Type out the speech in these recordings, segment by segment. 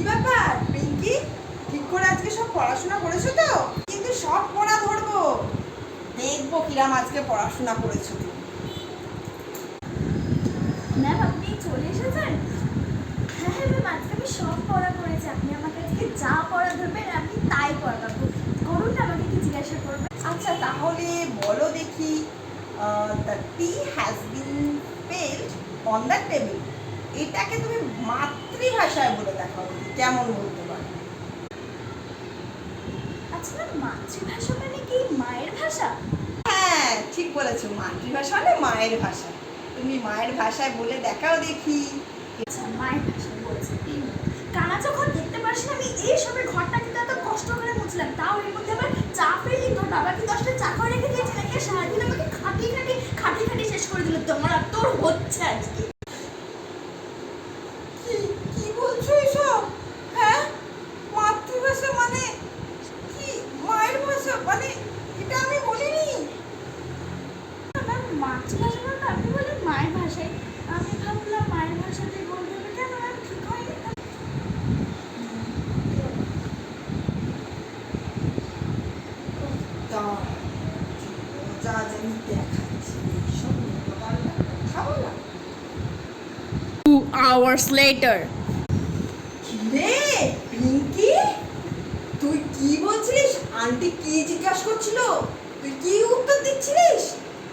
কি ব্যাপার? পিঙ্কি ঠিক করে আজকে সব পড়াশোনা করেছ তো? কিন্তু সব পড়া ধরবো। দেখব কিরাম আজকে পড়াশোনা করেছ। তুমি ম্যাম আপনি চলে এসেছেন? হ্যাঁ হ্যাঁ ম্যাম আজকে আমি সব পড়া করেছি। আপনি আমাকে আজকে যা পড়া ধরবেন আমি তাই পড়াবো। করুন না আমাকে কি জিজ্ঞাসা করবেন। আচ্ছা তাহলে বলো দেখি the tea has been spilled on the table এটাকে তুমি মাতৃভাষায় বলে দেখাও কেমন বলতে পারো? আচ্ছা মাতৃভাষা মানে কি? মায়ের ভাষা? হ্যাঁ ঠিক বলেছ মাতৃভাষা মানে মায়ের ভাষা। তুমি মায়ের ভাষায় বলে দেখাও দেখি। আচ্ছা মায়ের ভাষা বলছে। কানা যখন দেখতে পারছি না আমি এই সবে ঘরটা কিন্তু এত কষ্ট করে মুছলাম। তাও এর মধ্যে আবার চা ফেলি। তোর বাবা কি দশটা চা করে রেখে দিয়েছে নাকি? সারাদিন আমাকে খাটি খাটি খাটি খাটি শেষ করে দিল। তোমার আর তোর হচ্ছে আজকে কি কি বলছো এসব হ্যাঁ মাতৃভাষা মানে কি মায়ের ভাষা মানে এটা আমি বলিনি আমার মাতৃভাষা বলতে আপনি বলেন মায়ের ভাষায়। আমি ভাবলাম মায়ের ভাষাতেই বলতে হবে কেন? ম্যাম ঠিক হয়নি যা জানি দেখাচ্ছি এইসব বলা later. রে পিঙ্কি? তুই কি বলছিলিস? আন্টি কি জিজ্ঞাসা করছিল? তুই কি উত্তর দিচ্ছিলিস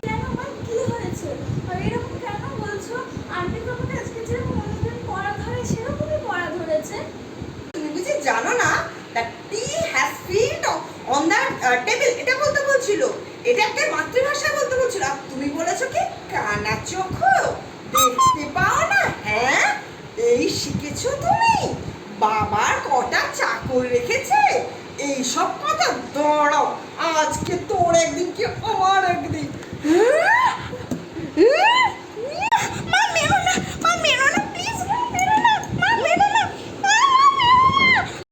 কেন ম্যাম কি হয়েছে আর এরকম কেন বলছো আন্টি তো আমাকে আজকে যেরকম অন্যদিন পড়া ধরে সেরকমই পড়া ধরেছে তুমি বুঝি জানো না টেবিল এটা একটা মাতৃভাষায় বলতে বলছিল। তুমি বলেছ কি? কানা চোখ, দেখতে পাও না? হ্যাঁ এই শিখেছো তুমি। বাবার কটা চাকর রেখেছে। এই কথা দাঁড়াও আজকে তোর একদিন কি আমার একদিন?